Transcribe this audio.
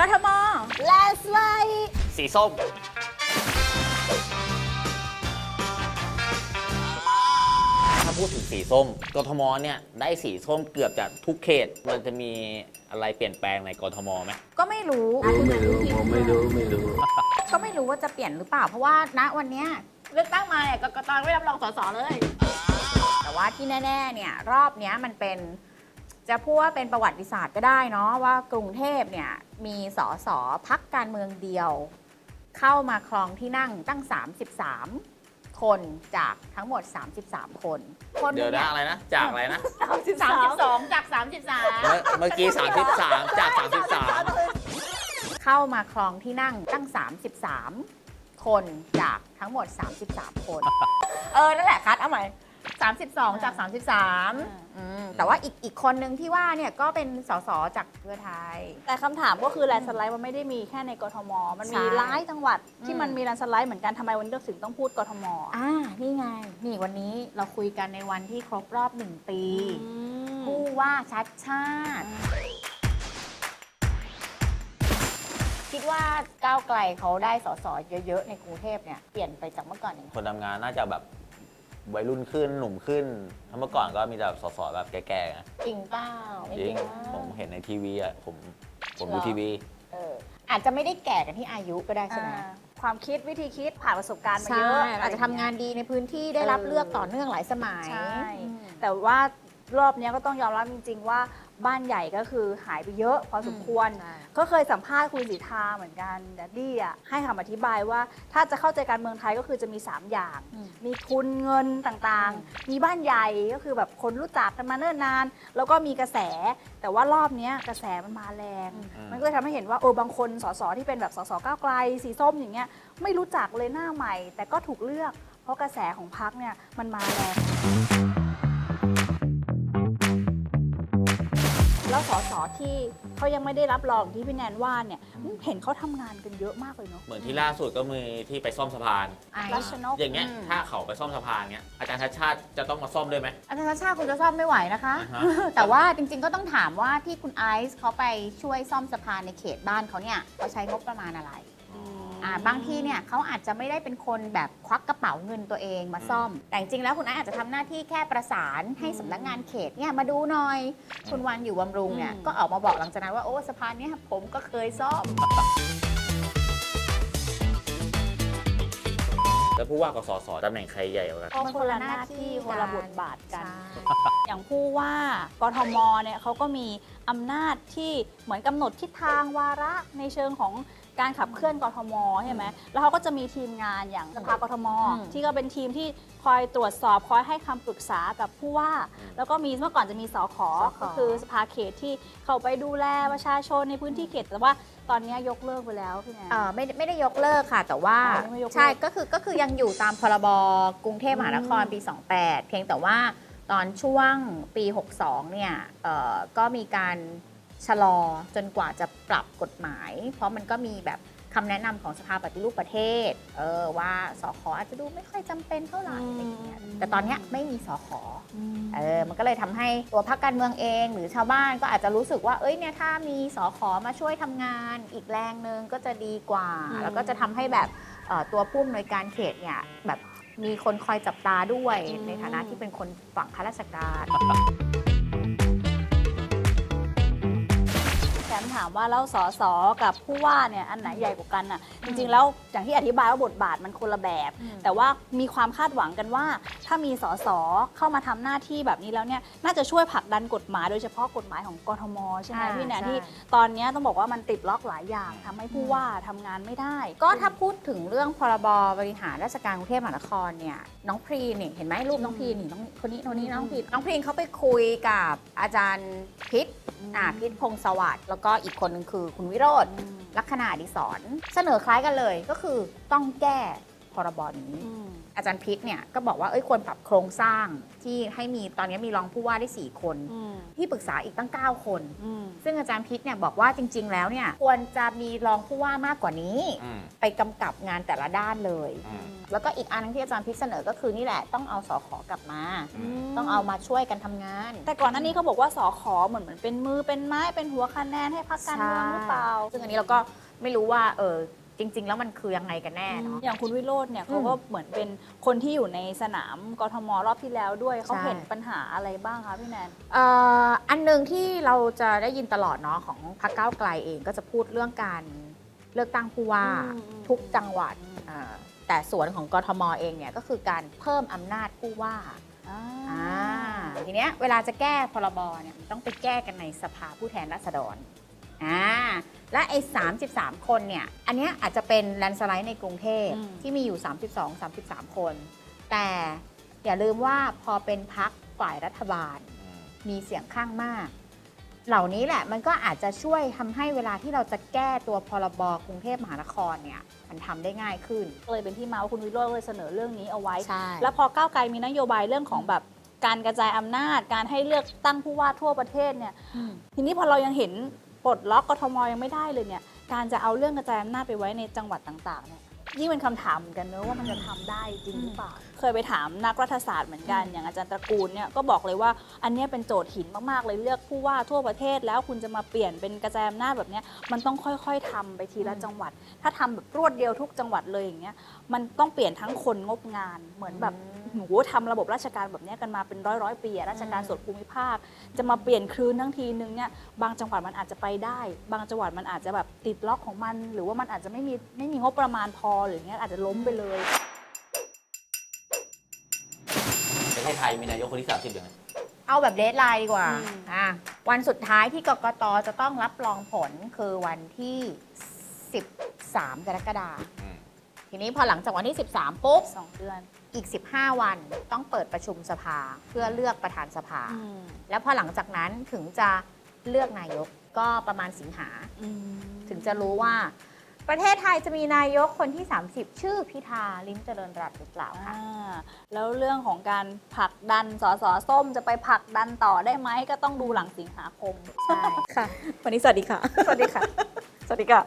กทมแลนสไลด์สีส้ม ถ้าพูดถึงสีส้ม กทมเนี่ยได้สีส้มเกือบจะทุกเขต มันจะมีอะไรเปลี่ยนแปลงในกทมไหม ก็ไม่รู้ไม่รู้ผมไม่รู้ไม่รู้ ก็ไม่รู้ว่าจะเปลี่ยนหรือเปล่า เพราะว่าณวันเนี้ยเลือกตั้งมาเนี่ยกกตไม่รับรองสสเลย แต่ว่าที่แน่ ๆ เนี่ย รอบเนี้ยมันเป็น จะพูดว่าเป็นประวัติศาสตร์ก็ได้เนาะว่ากรุงเทพเนี่ยมีสสพักการเมืองเดียว เข้ามาครองที่นั่งตั้ง 33 คนจากทั้งหมด 33 คนคนเดี๋ยวนะอะไรนะ จากอะไรนะ 32 จาก เมื่อเมื่อกี้ 33 จาก 33 เข้ามาครองที่นั่งตั้ง 33 คนจากทั้งหมด 33 คน เออ นั่นแหละคัดเอาใหม่32 จาก 33อืม แต่ว่าอีกอีกคนนึงที่ว่าเนี่ยก็เป็นสสจากเพื่อไทย แต่คำถามก็คือแลนด์สไลด์มันไม่ได้มีแค่ในกทม มันมีใช่หลายจังหวัดที่อืม มันมีแลนด์สไลด์เหมือนกันทำไมวันนี้เราถึงต้องพูดกทมอ่านี่ไง นี่วันนี้เราคุยกันในวันที่ครบรอบหนึ่งปีผู้ว่าชัดชาติ คิดว่าก้าวไกลเขาได้สสเยอะๆ ในกรุงเทพเนี่ย เปลี่ยนไปจากเมื่อก่อนยังไงคนทำงานน่าจะแบบ วัยรุ่นขึ้นหนุ่มขึ้นถ้าเมื่อก่อนก็มีแต่สสแบบแก่ๆนะจริงเปล่าไม่จริงนะผมเห็นในทีวีอะผมผมเหรดูอทีวี เอออาจจะไม่ได้แก่กันที่อายุก็ได้ใช่ไหมอ่าความคิดวิธีคิดผ่านประสบการณ์มาใช่เยอะ อาจจะทำงานดีในพื้นที่ได้รับเออเลือกต่อเนื่องหลายสมัย ใช่อืมแต่ว่ารอบเนี้ยก็ต้องยอมรับจริง ๆ ว่า บ้านใหญ่ก็คือหายไปเยอะพอสมควรใช่ก็เคยสัมภาษณ์คุณสีทาเหมือนกันแดดดี้อะให้คำอธิบายว่าถ้าจะเข้าใจการเมืองไทยก็คือจะมี 3 อย่างอืมมีทุนเงินต่างอืมๆมีบ้านใหญ่ก็คือแบบคนรู้จักกันมาเนิ่นนาน แล้วก็มีกระแส แต่ว่ารอบเนี้ยกระแสมันมาแรงอืมมันก็เลยทำให้เห็นว่าเออบางคนสสที่เป็นแบบสสก้าวไกล สีส้มอย่างเงี้ยไม่รู้จักเลยหน้าใหม่ แต่ก็ถูกเลือก เพราะกระแสของพักเนี่ยมันมาแรง แล้วสสที่เขายังไม่ได้รับรองที่พี่แนนว่าเนี่ยเห็นเขาทำงานกันเยอะมากเลยเนาะเหมือนที่ล่าสุดก็มีที่ไปซ่อมสะพาน ไอ้รัชนกอย่างเงี้ยอืมถ้าเขาไปซ่อมสะพานเงี้ยอาจารย์ชัดชาติจะต้องมาซ่อมด้วยไหม อาจารย์ชาติชาติคุณจะซ่อมไม่ไหวนะคะ อ่าฮะ แต่ว่าจริงๆก็ต้องถามว่าที่คุณไอซ์เขาไปช่วยซ่อมสะพานในเขตบ้านเขาเนี่ยเขาใช้งบประมาณอะไร อ่าบางทีเนี่ยเขาอาจจะไม่ได้เป็นคนแบบควักกระเป๋าเงินตัวเองมาซ่อม แต่จริงๆแล้วคุณไอซ์อาจจะทำหน้าที่แค่ประสานให้สำนักงานเขตเนี่ยมาดูหน่อย คุณวันอยู่บำรุงเนี่ยอืม ก็ออกมาบอกหลังจากนั้นว่าโอ้สะพานเนี้ผมก็เคยซ่อม แล้วผู้ว่ากับสสตำแหน่งใครใหญ่กว่ากันเพราะคนละหน้าที่คนละบทบาทกันใช่อย่างผู้ว่ากทมเนี่ยเขาก็มีอำนาจที่เหมือนกำหนดทิศทางวาระในเชิงของการขับเคลื่อนกทมใช่ไหมแล้วเขาก็จะมีทีมงานอย่างสภากทมอืมที่ก็เป็นทีมที่คอยตรวจสอบคอยให้คำปรึกษากับผู้ว่า แล้วก็มีเมื่อก่อนจะมีสขก็คือสภาเขตที่เข้าไปดูแลประชาชนในพื้นที่เขตแต่ว่าตอนนี้ยกเลิกไปแล้วพี่แนน เอ่อไม่ได้ไม่ได้ยกเลิกค่ะ แต่ว่าอ๋อยังไม่ยกเลิกใช่ก็คือก็คือยังอยู่ตามพรบกรุงเทพมหานครปี 28 เพียงแต่ว่า ตอนช่วงปี 62 เนี่ยเอ่อก็มีการชะลอจนกว่าจะปรับกฎหมาย เพราะมันก็มีแบบคำแนะนำของสภาปฏิรูปประเทศเออว่าสขอาจจะดูไม่ค่อยจำเป็นเท่าไหร่อะไรอย่างเงี้ยแต่ตอนเนี้ยไม่มีสขเออมันก็เลยทำให้ตัวพรรคการเมืองเอง หรือชาวบ้านก็อาจจะรู้สึกว่าเอ้ยเนี่ยถ้ามีสอขอมาช่วยทำงานอีกแรงหนึ่งก็จะดีกว่าอืมแล้วก็จะทำให้แบบเอ่อตัวผู้อำนวยการเขตเนี่ยแบบ มีคนคอยจับตาด้วย ในฐานะที่เป็นคนฝั่งข้าราชการามว่าแล้วสสกับผู้ว่าเนี่ยอันไหนใหญ่กว่ากันอะจริงๆแล้วอย่างที่อธิบายว่าบทบาทมันคนละแบบอืมแต่ว่ามีความคาดหวังกันว่า ถ้ามีสสเข้ามาทำหน้าที่แบบนี้แล้วเนี่ยน่าจะช่วยผลักดันกฎหมายโดยเฉพาะกฎหมายของกทมใช่ไหมอ่าพี่แนนใช่ที่ตอนเนี้ยต้องบอกว่ามันติดล็อกหลายอย่างทำให้ผู้ว่าทำงานไม่ได้ ก็ถ้าพูดถึงเรื่องพรบบริหารราชการกรุงเทพมหานครเนี่ยน้องพรีนี่เห็นไหมรูปน้องพรีนี่น้องคนนี้คนนี้น้องพรีน้องพรีเขาไปคุยกับอาจารย์พิษอ่าพิษพงศ์สวัสดิ์แล้วก็อีกคนนึงคือคุณวิโรธอืมลักษณะดิศรเสนอคล้ายกันเลยก็คือต้องแก้พรบนี้ อืมออาจารย์พิษเนี่ยก็บอกว่าเอ้ยควรปรับโครงสร้างที่ให้มีตอนนี้มีรองผู้ว่าได้ 4 คน อืมที่ปรึกษาอีกตั้ง 9 คน อืม ซึ่งอาจารย์พิษเนี่ยบอกว่าจริง ๆ แล้วเนี่ยควรจะมีรองผู้ว่ามากกว่านี้ อืมไปกำกับงานแต่ละด้านเลย อืมแล้วก็อีกอันนึงที่อาจารย์พิษเสนอก็คือนี่แหละต้องเอาสอขอกลับมา อืม ต้องเอามาช่วยกันทำงาน แต่ก่อนหน้านี้เขาบอกว่าสอขอเหมือนเหมือนเป็นมือเป็นไม้เป็นหัวคะแนนให้พรรคการเมืองหรือเปล่า ซึ่งอันนี้เราก็ไม่รู้ว่าเออ จริง ๆ แล้วมันคือยังไงกันแน่เนาะ อย่างคุณวิโรจน์เนี่ยเขาอืมก็เหมือนเป็นคนที่อยู่ในสนามกทมรอบที่แล้วด้วยเขาใช่เห็นปัญหาอะไรบ้างคะพี่แนน เอ่ออันหนึ่งที่เราจะได้ยินตลอดเนาะของพรรคก้าวไกลเองก็จะพูดเรื่องการเลือกตั้งผู้ว่าอืมอืม ทุกจังหวัดอ่าแต่ส่วนของกทมเองเนี่ยก็คือการเพิ่มอำนาจผู้ว่าอ่าอ่าทีเนี้ยเวลาจะแก้พรบเนี่ยมันต้องไปแก้กันในสภาผู้แทนราษฎร อ่าและไอ้33 คนเนี่ย อันเนี้ยอาจจะเป็นแลนสไลด์ในกรุงเทพที่มีอยู่ 32 33 คน แต่อย่าลืมว่าพอเป็นพักฝ่ายรัฐบาล มีเสียงข้างมาก เหล่านี้แหละมันก็อาจจะช่วยทำให้เวลาที่เราจะแก้ตัวพรบกรุงเทพมหานครเนี่ยมันทำได้ง่ายขึ้นก็เลยเป็นที่มาว่าคุณวิโรจน์เลยเสนอเรื่องนี้เอาไว้ ใช่ แล้วพอก้าวไกลมีนโยบายเรื่องของแบบการกระจายอำนาจ การให้เลือกตั้งผู้ว่าทั่วประเทศเนี่ย ทีนี้พอเรายังเห็น ปลดล็อกกทมยังไม่ได้เลยเนี่ยการจะเอาเรื่องกระจายอำนาจไปไว้ในจังหวัดต่างๆเนี่ยยิ่งเป็นคำถามเหมือนกันเนอะว่ามันจะทำได้จริงหรือเปล่า เคยไปถามนักรัฐศาสตร์เหมือนกันอย่างอาจารย์ตระกูลเนี่ยก็บอกเลยว่าอันเนี้ยเป็นโจทย์หินมากๆเลยเลือกผู้ว่าทั่วประเทศแล้วคุณจะมาเปลี่ยนเป็นกระจายอำนาจแบบเนี้ยมันต้องค่อยๆทำไปทีละจังหวัด ถ้าทำแบบรวดเดียวทุกจังหวัดเลยอย่างเงี้ยมันต้องเปลี่ยนทั้งคนงบงานเหมือนแบบ หนูทำระบบราชการแบบเนี้ยกันมาเป็นร้อยร้อยๆปีอะราชการส่วนภูมิภาค จะมาเปลี่ยนคลืนทั้งทีนึงเนี่ยบางจังหวัดมันอาจจะไปได้ บางจังหวัดมันอาจจะแบบติดล็อกของมัน หรือว่ามันอาจจะไม่มีไม่มีงบประมาณพอหรือเงี้ยอาจจะล้มไปเลยประเทศไทยมีนายกคนที่30อย่างไรเอาแบบเดทไลน์ดีกว่าอืมอะวันสุดท้ายที่กกตจะต้องรับรองผลคือวันที่ 13 กรกฎาคมอืมทีนี้พอหลังจากวันที่ 13 ปุ๊บสองเดือน อีก 15 วันต้องเปิดประชุมสภาเพื่อเลือกประธานสภาอืมแล้วพอหลังจากนั้นถึงจะเลือกนายกก็ประมาณสิงหาอืมถึงจะรู้ว่า ประเทศไทยจะมีนายกคนที่ 30 ชื่อพิธาลิ้มเจริญรัตน์หรือเปล่าคะอ่าแล้วเรื่องของการผลักดันสสส้มจะไปผลักดันต่อได้ไหมก็ต้องดูหลังสิงหาคม ใช่ค่ะ วันนี้สวัสดีค่ะ สวัสดีค่ะ สวัสดีค่ะ